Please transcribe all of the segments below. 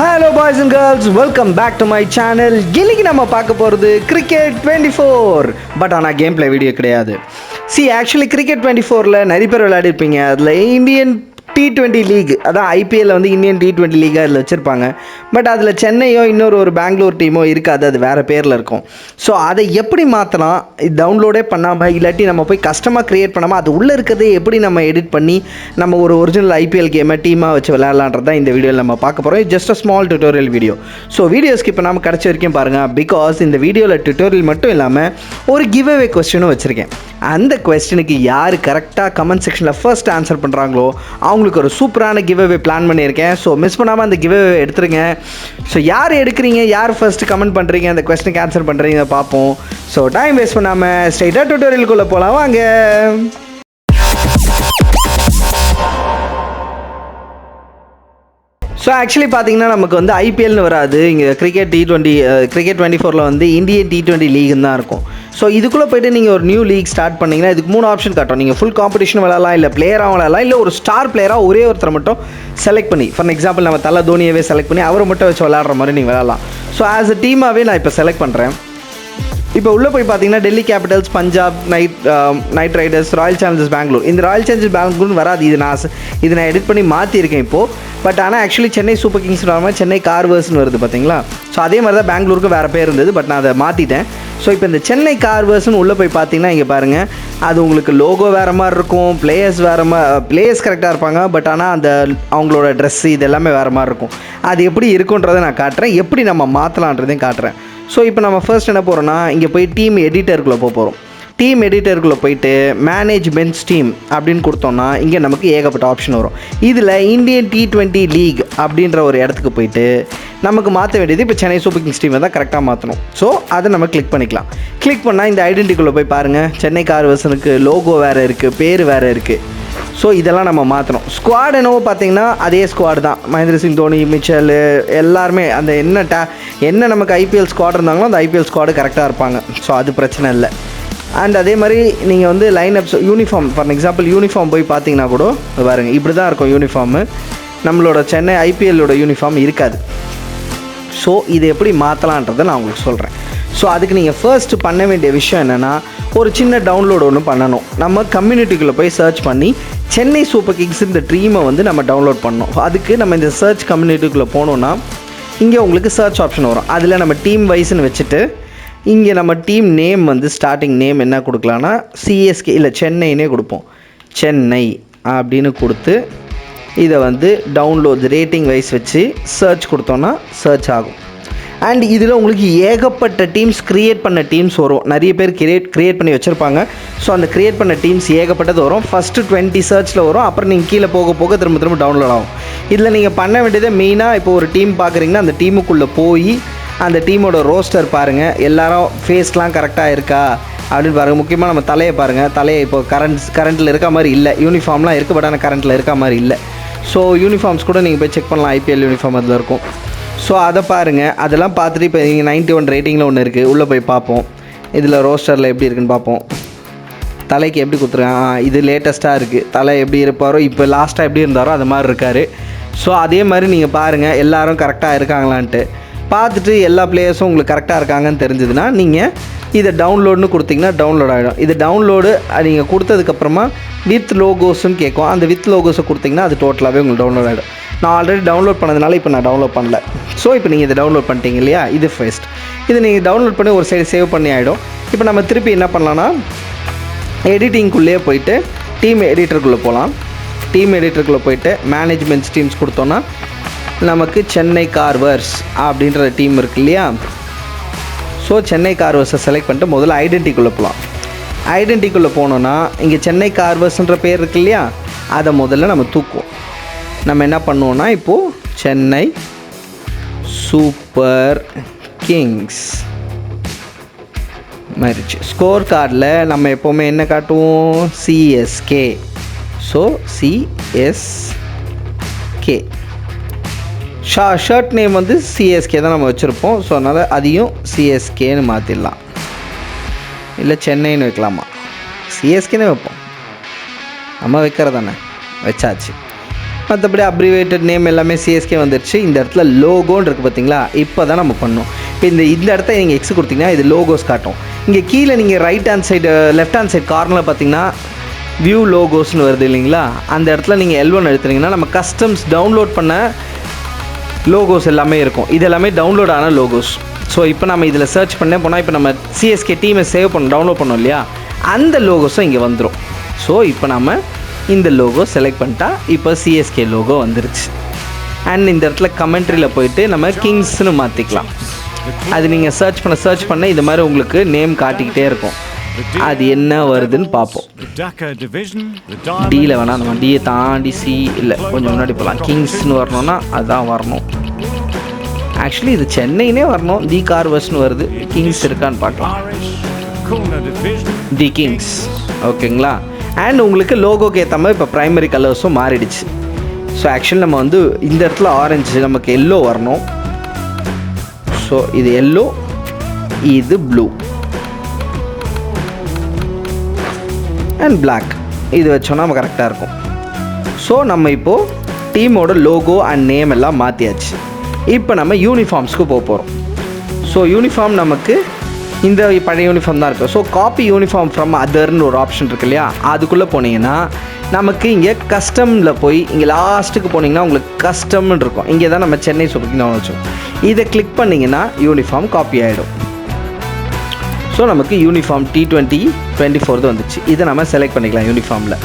Hello boys and girls welcome back to my channel இன்னைக்கு நம்ம பார்க்க போகிறது கிரிக்கெட் டுவெண்ட்டி ஃபோர் பட் ஆனால் கேம் பிளே வீடியோ கிடையாது. சி ஆக்சுவலி கிரிக்கெட் டுவெண்ட்டி ஃபோரில் நிறைய பேர் விளையாடிருப்பீங்க. அதில் இந்தியன் டி டுவெண்ட்டி லீக் அதான் ஐபிஎல்ல வந்து இந்தியன் டி டுவெண்ட்டி லீகாக அதில் வச்சுருப்பாங்க. பட் அதில் சென்னையோ இன்னொரு ஒரு பெங்களூர் டீமோ இருக்காது அது வேறு பேரில் இருக்கும். ஸோ அதை எப்படி மாற்றலாம் டவுன்லோடே பண்ணாமல் இல்லாட்டி நம்ம போய் கஷ்டமாக க்ரியேட் பண்ணாமல் அது உள்ளே இருக்கிறதே எப்படி நம்ம எடிட் பண்ணி நம்ம ஒரு ஒரிஜினல் ஐபிஎல் கேமை டீமாக வச்சு விளையாடலான்றது தான் இந்த வீடியோவில் நம்ம பார்க்க போகிறோம் just a small tutorial video so video skip பண்ணாமல் கிடச்ச வரைக்கும் பாருங்கள் பிகாஸ் இந்த வீடியோவில் டுட்டோரியல் மட்டும் இல்லாமல் ஒரு கிவ் அவே கொஸ்டினும் வச்சுருக்கேன். அந்த கொஸ்டினுக்கு யார் கரெக்டாக கமெண்ட் செக்ஷனில் ஃபர்ஸ்ட் ஆன்சர் பண்ணுறாங்களோ அவங்க அவங்களுக்கு ஒரு சூப்பரான கிவ் அவே பிளான் பண்ணியிருக்கேன். ஸோ மிஸ் பண்ணாமல் அந்த கிவ் அவே எடுத்துருங்க. ஸோ யார் எடுக்கிறீங்க? யார் ஃபஸ்ட்டு கமெண்ட் பண்ணுறீங்க அந்த கொஸ்டினுக்கு ஆன்சர் பண்ணுறீங்க பார்ப்போம். ஸோ டைம் வேஸ்ட் பண்ணாமல் ஸ்ட்ரைட்டாக டுட்டோரியலுக்குள்ளே போகலாம் வாங்க. ஸோ ஆக்சுவலி பார்த்தீங்கன்னா நமக்கு வந்து ஐபிஎல்னு வராது. இங்கே cricket T twenty cricket twenty ஃபோரில் வந்து இந்தியன் டி டுவெண்ட்டி லீக்னு தான் இருக்கும். ஸோ இதுக்குள்ளே போயிட்டு நீங்கள் ஒரு நியூ லீக் ஸ்டார்ட் பண்ணிங்கன்னா இதுக்கு மூணு ஆப்ஷன் காட்டும். நீங்கள் ஃபுல் காம்படிஷன் விளாடலாம் இல்லை பிளேயராக விளாடலாம் இல்லை ஒரு ஸ்டார் பிளேயராக ஒரே ஒருத்தரை மட்டும் செலக்ட் பண்ணி ஃபார் எக்ஸாம்பிள் நம்ம தலை தோனியவே செலக்ட் பண்ணி அவரை மட்டும் வச்சு விளாட்ற மாதிரி நீங்கள் விளாடலாம் ஸோ ஆஸ் அ டீமாகவே நான் இப்போ செலக்ட் பண்ணுறேன் இப்போ உள்ளே போய் பார்த்தீங்கன்னா Delhi Capitals Punjab Knight Knight Riders Royal Challengers Bangalore இந்த ராயல் சேலஞ்சர்ஸ் பெங்களூர்னு வராது. இது நான் இது நான் எடிட் பண்ணி மாற்றிருக்கேன் இப்போது பட் ஆனால் ஆக்சுவலி சென்னை சூப்பர் கிங்ஸ் வராமல் சென்னை கார்வர்ஸ்னு வருது பார்த்தீங்களா? ஸோ அதே மாதிரி தான் பெங்களூருக்கு வேறு பேர் இருந்தது பட் நான் அதை மாற்றிட்டேன் ஸோ இப்போ இந்த சென்னை கார்வர்ஸ்னு உள்ளே போய் பார்த்தீங்கன்னா இங்கே பாருங்கள் அது உங்களுக்கு லோகோ வேறு மாதிரி இருக்கும் பிளேயர்ஸ் வேறு மாதிரி பிளேயர்ஸ் கரெக்டாக இருப்பாங்க பட் ஆனால் அந்த அவங்களோட ட்ரெஸ்ஸு இது எல்லாமே வேறு மாதிரி இருக்கும். அது எப்படி இருக்குன்றதை நான் காட்டுறேன் எப்படி நம்ம மாற்றலான்றதையும் காட்டுறேன். ஸோ இப்போ நம்ம ஃபர்ஸ்ட் என்ன போகிறோம்னா இங்கே போய் டீம் எடிட்டருக்குள்ளே போக போகிறோம் டீம் எடிட்டருக்குள்ளே போயிட்டு மேனேஜ்மெண்ட்ஸ் டீம் அப்படின்னு கொடுத்தோம்னா இங்கே நமக்கு ஏகப்பட்ட ஆப்ஷன் வரும். இதில் இந்தியன் டி டுவெண்ட்டி லீக் அப்படின்ற ஒரு இடத்துக்கு போயிட்டு நமக்கு மாற்ற வேண்டியது இப்போ சென்னை சூப்பர் கிங்ஸ் டீமை தான் கரெக்டாக மாற்றணும் ஸோ அதை நம்ம கிளிக் பண்ணிக்கலாம். கிளிக் பண்ணால் இந்த ஐடென்டிக்குள்ளே போய் பாருங்கள் சென்னை கார்வர்சனுக்கு லோகோ வேறு இருக்குது பேர் வேறு இருக்குது ஸோ இதெல்லாம் நம்ம மாற்றணும் ஸ்குவாட் என்னவோ பார்த்தீங்கன்னா அதே ஸ்குவாட் தான். மகேந்திர சிங் தோனி மிச்சல் எல்லாருமே அந்த என்ன டே என்ன நமக்கு ஐபிஎல் ஸ்குவாட் இருந்தாங்களோ அந்த ஐபிஎல் ஸ்குவாடு கரெக்டாக இருப்பாங்க. ஸோ அது பிரச்சனை இல்லை. அண்ட் அதே மாதிரி நீங்கள் வந்து line ups uniform for example uniform போய் பார்த்தீங்கன்னா கூட பாருங்கள் இப்படி தான் இருக்கும் யூனிஃபார்மு நம்மளோட சென்னை ஐபிஎல்லோட யூனிஃபார்ம் இருக்காது. ஸோ இது எப்படி மாற்றலான்றதை நான் உங்களுக்கு சொல்கிறேன் ஸோ அதுக்கு நீங்கள் ஃபர்ஸ்ட் பண்ண வேண்டிய விஷயம் என்னென்னா ஒரு சின்ன டவுன்லோடு ஒன்று பண்ணணும். நம்ம கம்யூனிட்டிக்குள்ளே போய் சர்ச் பண்ணி சென்னை சூப்பர் கிங்ஸ் இந்த ட்ரீமை வந்து நம்ம டவுன்லோட் பண்ணோம் அதுக்கு நம்ம இந்த சர்ச் கம்யூனிட்டிக்குள்ளே போனோன்னா இங்கே உங்களுக்கு சர்ச் ஆப்ஷன் வரும். அதில் நம்ம டீம் வைஸ்னு வச்சுட்டு இங்கே நம்ம டீம் நேம் வந்து ஸ்டார்டிங் நேம் என்ன கொடுக்கலான்னா சிஎஸ்கே இல்லை சென்னைனே கொடுப்போம். சென்னை அப்படின்னு கொடுத்து இதை வந்து டவுன்லோட் ரேட்டிங் வைஸ் வச்சு சர்ச் கொடுத்தோன்னா சர்ச் ஆகும். அண்ட் இதில் உங்களுக்கு ஏகப்பட்ட டீம்ஸ் க்ரியேட் பண்ண டீம்ஸ் வரும். நிறைய பேர் கிரியேட் க்ரியேட் பண்ணி வச்சுருப்பாங்க. ஸோ அந்த க்ரியேட் பண்ண டீம்ஸ் ஏகப்பட்டது வரும். ஃபஸ்ட்டு டுவெண்ட்டி சர்ச்சில் வரும். அப்புறம் நீங்கள் கீழே போக போக திரும்ப திரும்ப டவுன்லோட் ஆகும். இதில் நீங்கள் பண்ண வேண்டியது மெயினாக இப்போ ஒரு டீம் பார்க்குறீங்கன்னா அந்த டீமுக்குள்ளே போய் அந்த டீமோட ரோஸ்டர் பாருங்கள் எல்லாரும் ஃபேஸ்லாம் கரெக்டாக இருக்கா? அப்படின்னு பாருங்கள் முக்கியமாக நம்ம தலையை பாருங்கள் தலையை இப்போ கரண்ட் கரண்ட்டில் இருக்க மாதிரி இல்லை. யூனிஃபார்ம்லாம் இருக்குது பட் ஆனால் கரண்ட்டில் இருக்க மாதிரி இல்லை. ஸோ யூனிஃபார்ம்ஸ் கூட நீங்கள் போய் செக் பண்ணலாம். ஐபிஎல் யூனிஃபார்ம் அதில் இருக்கும். ஸோ அதை பாருங்கள் அதெல்லாம் பார்த்துட்டு இப்போ நீங்கள் நைன்ட்டி ஒன் ரேட்டிங்கில் ஒன்று இருக்குது உள்ளே போய் பார்ப்போம். இதில் ரோஸ்டரில் எப்படி இருக்குன்னு பார்ப்போம். தலைக்கு எப்படி கொடுத்துருக்கான் ஆ, இது லேட்டஸ்ட்டாக இருக்குது தலை எப்படி இருப்பாரோ இப்போ லாஸ்ட்டாக எப்படி இருந்தாரோ அது மாதிரி இருக்கார். ஸோ அதே மாதிரி நீங்கள் பாருங்கள் எல்லோரும் கரெக்டாக இருக்காங்களான்ட்டு. பார்த்துட்டு எல்லா பிளேயர்ஸும் உங்களுக்கு கரெக்டாக இருக்காங்கன்னு தெரிஞ்சதுன்னா நீங்கள் இதை டவுன்லோடுன்னு கொடுத்தீங்கன்னா டவுன்லோட் ஆகிடும் இது டவுன்லோடு நீங்கள் கொடுத்ததுக்கப்புறமா வித் லோகோஸ்ன்னு கேட்கும். அந்த வித் லோகோஸை கொடுத்தீங்கன்னா அது டோட்டலாகவே உங்களுக்கு டவுன்லோட் ஆகிடும் நான் ஆல்ரெடி டவுன்லோட் பண்ணதுனால இப்போ நான் டவுன்லோட் பண்ணல. ஸோ இப்போ நீங்கள் இதை டவுன்லோட் பண்ணிட்டீங்க இல்லையா? இது ஃபர்ஸ்ட் இது நீங்கள் டவுன்லோட் பண்ணி ஒரு சைடு சேவ் பண்ணி ஆகிடும் இப்போ நம்ம திருப்பி என்ன பண்ணலான்னா எடிட்டிங்குள்ளேயே போயிட்டு டீம் எடிட்டருக்குள்ளே போகலாம் டீம் எடிட்டருக்குள்ளே போயிட்டு மேனேஜ்மெண்ட் டீம்ஸ் கொடுத்தோன்னா நமக்கு சென்னை கார்வர்ஸ் அப்படின்ற டீம் இருக்கு இல்லையா? ஸோ சென்னை கார்வர்ஸை செலக்ட் பண்ணிட்டு முதல்ல ஐடென்டிக்குள்ளே போகலாம் ஐடென்டிக்குள்ளே போனோன்னா இங்கே சென்னை கார்வர்ஸ்ன்ற பேர் இருக்கு இல்லையா? அதை முதல்ல நம்ம தூக்குவோம். நம்ம என்ன பண்ணுவோன்னா இப்போது சென்னை சூப்பர் கிங்ஸ் மாதிரிச்சு ஸ்கோர் கார்டில் நம்ம எப்போவுமே என்ன காட்டுவோம்? சிஎஸ்கே ஸோ சிஎஸ்கே ஷா ஷர்ட் நேம் வந்து சிஎஸ்கே தான் நம்ம வச்சுருப்போம். ஸோ அதனால் அதையும் சிஎஸ்கேன்னு மாற்றிடலாம் இல்லை சென்னைன்னு வைக்கலாமா? சிஎஸ்கேன்னு வைப்போம். நம்ம வைக்கிறது தானே வச்சாச்சு. மற்றபடி அப்ரிவேட்டட் நேம் எல்லாமே சிஎஸ்கே வந்துருச்சு. இந்த இடத்துல லோகோன்னு இருக்குது பார்த்தீங்களா இப்போ தான் நம்ம பண்ணோம் இப்போ இந்த இந்த இடத்த நீங்கள் எக்ஸ் கொடுத்தீங்கன்னா இது லோகோஸ் காட்டும். இங்கே கீழே நீங்கள் right hand side left hand side கார்னரில் பார்த்தீங்கன்னா வியூ லோகோஸ்னு வருது இல்லைங்களா? அந்த இடத்துல நீங்கள் எல்வன் எடுத்துனீங்கன்னா நம்ம கஸ்டம்ஸ் டவுன்லோட் பண்ண லோகோஸ் எல்லாமே இருக்கும். இது எல்லாமே டவுன்லோட் ஆன லோகோஸ் ஸோ இப்போ நம்ம இதில் சர்ச் பண்ணே போனால் இப்போ நம்ம சிஎஸ்கே டீமை சேவ் பண்ண டவுன்லோட் பண்ணோம் இல்லையா? அந்த லோகோஸும் இங்கே வந்துடும் ஸோ இப்போ நம்ம இந்த லோகோ செலக்ட் பண்ணிட்டா இப்போ சிஎஸ்கே லோகோ வந்துருச்சு. அண்ட் இந்த இடத்துல கமெண்ட்ரியில் போயிட்டு நம்ம கிங்ஸ்னு மாற்றிக்கலாம் அது நீங்கள் சர்ச் பண்ண சர்ச் பண்ண இது மாதிரி உங்களுக்கு நேம் காட்டிக்கிட்டே இருக்கும். அது என்ன வருதுன்னு பார்ப்போம். The டியில் வேணாம் நம்ம டியை தாண்டி சி இல்லை கொஞ்சம் முன்னாடி போகலாம் கிங்ஸ்னு வரணும்னா அதுதான் வரணும். ஆக்சுவலி இது சென்னைனே வரணும். தி கார்வர்ஸ்னு வருது. கிங்ஸ் இருக்கான்னு பார்க்கலாம். தி கிங்ஸ் ஓகேங்களா அண்ட் உங்களுக்கு லோகோக்கு ஏற்ற மாதிரி இப்போ ப்ரைமரி கலர்ஸும் மாறிடுச்சு. ஸோ ஆக்சுவலி நம்ம வந்து இந்த இடத்துல ஆரஞ்சு நமக்கு எல்லோ வரணும். ஸோ இது எல்லோ இது ப்ளூ அண்ட் பிளாக் இது வச்சோன்னா நம்ம கரெக்டாக இருக்கும். ஸோ நம்ம இப்போது டீமோட லோகோ அண்ட் நேம் எல்லாம் மாற்றியாச்சு இப்போ நம்ம யூனிஃபார்ம்ஸ்க்கு போக போகிறோம் ஸோ யூனிஃபார்ம் நமக்கு இந்த பழைய யூனிஃபார்ம் தான் இருக்கும் ஸோ காப்பி யூனிஃபார்ம் ஃப்ரம் அதர்னு ஒரு ஆப்ஷன் இருக்கு இல்லையா? அதுக்குள்ளே போனீங்கன்னா நமக்கு இங்கே கஸ்டமில் போய் இங்கே லாஸ்ட்டுக்கு போனீங்கன்னா உங்களுக்கு கஸ்டம்னு இருக்கும். இங்கே தான் நம்ம சென்னை சூப்பர் வச்சோம். இதை கிளிக் பண்ணிங்கன்னா யூனிஃபார்ம் காப்பி ஆகிடும் ஸோ நமக்கு யூனிஃபார்ம் டி டுவெண்ட்டி டுவெண்ட்டி தான் வந்துச்சு. இதை நம்ம செலக்ட் பண்ணிக்கலாம் யூனிஃபார்மில்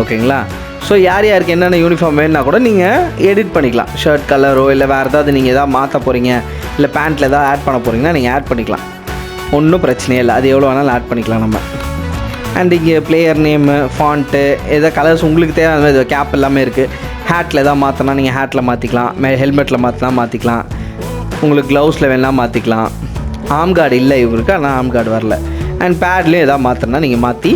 ஓகேங்களா ஸோ யார் யாருக்கு என்னென்ன யூனிஃபார்ம் வேணுன்னா கூட நீங்கள் எடிட் பண்ணிக்கலாம். ஷர்ட் கலரோ இல்லை வேறு ஏதாவது நீங்கள் எதாவது மாற்ற போகிறீங்க இல்லை பேண்ட்டில் எதாவது ஆட் பண்ண போகிறீங்கன்னா நீங்கள் ஆட் பண்ணிக்கலாம். ஒன்றும் பிரச்சனையே இல்லை. அது எவ்வளோ வேணாலும் ஆட் பண்ணிக்கலாம் நம்ம. அண்ட் இங்கே பிளேயர் நேமு ஃபாண்ட்டு எதாவது கலர்ஸ் உங்களுக்கு தேவையான மாதிரி கேப் எல்லாமே இருக்குது ஹேட்டில் எதாவது மாற்றினா நீங்கள் ஹேட்டில் மாற்றிக்கலாம் மே ஹெல்மெட்டில் மாற்றினா மாற்றிக்கலாம் உங்களுக்கு க்ளவுஸில் வேணா மாற்றிக்கலாம் ஆம் கார்டு இல்லை இவருக்கு ஆனால் ஆம் கார்டு வரல. அண்ட் பேட்லேயும் எதாவது மாற்றினா நீங்கள் மாற்றி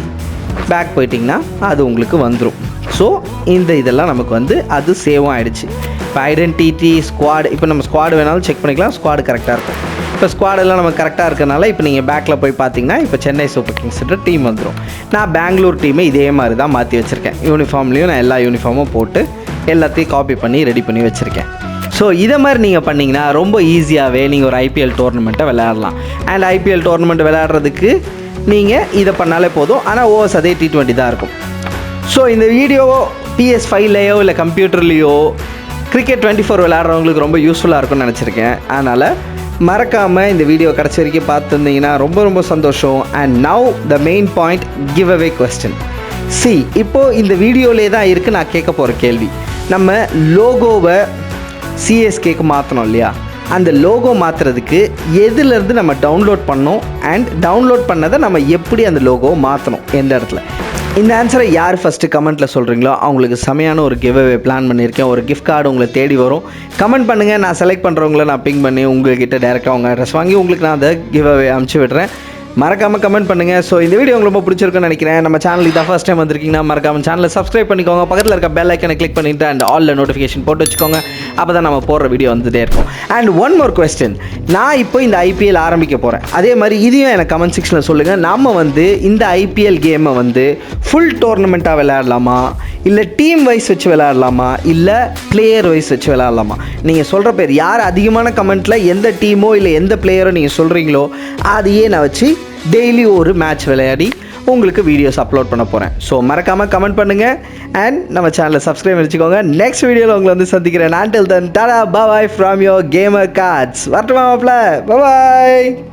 பேக் போயிட்டிங்கன்னா அது உங்களுக்கு வந்துடும் ஸோ இந்த இதெல்லாம் நமக்கு வந்து அது சேவும் ஆகிடுச்சு இப்போ ஐடென்டிட்டி ஸ்குவாடு இப்போ நம்ம ஸ்குவாடு வேணாலும் செக் பண்ணிக்கலாம். ஸ்குவாடு கரெக்டாக இருக்கும். இப்போ ஸ்குவாடெல்லாம் நம்ம கரெக்டாக இருக்கனால இப்போ நீங்கள் பேக்கில் போய் பார்த்தீங்கன்னா இப்போ சென்னை சூப்பர் கிங்ஸ்ன்ற டீம் வந்துடும் நான் பெங்களூர் டீமை இதே மாதிரி தான் மாற்றி வச்சுருக்கேன். யூனிஃபார்ம்லேயும் நான் எல்லா யூனிஃபார்மும் போட்டு எல்லாத்தையும் காப்பி பண்ணி ரெடி பண்ணி வச்சுருக்கேன். ஸோ இதை மாதிரி நீங்கள் பண்ணிங்கன்னா ரொம்ப ஈஸியாகவே நீங்கள் ஒரு ஐபிஎல் டோர்னமெண்ட்டை விளையாடலாம். அண்ட் ஐபிஎல் டோர்னமெண்ட் விளையாடுறதுக்கு நீங்கள் இதை பண்ணாலே போதும். ஆனால் ஓவர்ஸ் அதே டி ட்வெண்ட்டி தான் இருக்கும். ஸோ இந்த வீடியோ பிஎஸ் ஃபைவ்லேயோ இல்லை கம்ப்யூட்டர்லேயோ கிரிக்கெட் டுவெண்ட்டி ஃபோர் விளையாடுறவங்களுக்கு ரொம்ப யூஸ்ஃபுல்லாக இருக்கும்னு நினச்சிருக்கேன். அதனால் மறக்காமல் இந்த வீடியோ கடைசி வரைக்கும் பார்த்துருந்தீங்கன்னா ரொம்ப ரொம்ப சந்தோஷம். And now the main point give away question C இப்போது இந்த வீடியோலே தான் இருக்குது நான் கேட்க போகிற கேள்வி. நம்ம லோகோவை சிஎஸ்கேக்கு மாற்றணும் இல்லையா? அந்த லோகோ மாற்றுறதுக்கு எதுலேருந்து நம்ம டவுன்லோட் பண்ணோம்? அண்ட் டவுன்லோட் பண்ணதை நம்ம எப்படி அந்த லோகோவை மாற்றணும் எந்த இடத்துல? இந்த ஆன்சரை யார் ஃபஸ்ட்டு கமெண்ட்டில் சொல்கிறீங்களோ அவங்களுக்கு செமையான ஒரு கிவ் அவே பிளான் பண்ணியிருக்கேன். ஒரு கிஃப்ட் கார்டு உங்களை தேடி வரும். கமெண்ட் பண்ணுங்கள் நான் செலக்ட் பண்ணுறவங்கள நான் பிங் பண்ணி உங்கள்கிட்ட டேரெக்டாக அவங்க அட்ரஸ் வாங்கி உங்களுக்கு நான் அதை கிவ் அவே அமுச்சு விடுறேன். மறக்காமல் கமெண்ட் பண்ணுங்கள் ஸோ இந்த வீடியோ உங்களுக்கு ரொம்ப பிடிச்சிருக்குன்னு நினைக்கிறேன். நம்ம சேனல் இதான் ஃபஸ்ட் டைம் வந்திருக்கீங்கன்னா மறக்காம சேனலை சப்ஸ்கிரைப் பண்ணிக்கோங்க. பக்கத்தில் இருக்க பெல் ஐக்கனை கிளிக் பண்ணிவிட்டு அண்ட் ஆலில் நோட்டிஃபிகேஷன் போட்டு வச்சுக்கோங்க. அப்போ தான் நம்ம போடுற வீடியோ வந்துட்டே இருக்கும். அண்ட் ஒன் மோர் கொஸ்டின் நான் இப்போ இந்த ஐபிஎல் ஆரம்பிக்க போகிறேன் அதே மாதிரி இதையும் எனக்கு கமெண்ட் செக்ஷனில் சொல்லுங்கள் நம்ம வந்து இந்த ஐபிஎல் கேமை வந்து ஃபுல் டோர்னமெண்ட்டாக விளையாடலாமா? இல்லை டீம் வைஸ் வச்சு விளையாடலாமா? இல்லை பிளேயர் வைஸ் வச்சு விளையாடலாமா? நீங்கள் சொல்கிற பேர் யார் அதிகமான கமெண்ட்டில் எந்த டீமோ இல்லை எந்த பிளேயரோ நீங்கள் சொல்கிறீங்களோ அதையே நான் வச்சு டெய்லி ஒரு மேட்ச் விளையாடி உங்களுக்கு வீடியோஸ் அப்லோட் பண்ண போகிறேன் ஸோ மறக்காமல் கமெண்ட் பண்ணுங்கள் அண்ட் நம்ம சேனலை சப்ஸ்கிரைப் வச்சுக்கோங்க நெக்ஸ்ட் வீடியோவில் உங்களை வந்து சந்திக்கிறேன். Until then tata bye from your gamer cards வரட்டுமா மாப்பிள்ள? பாய்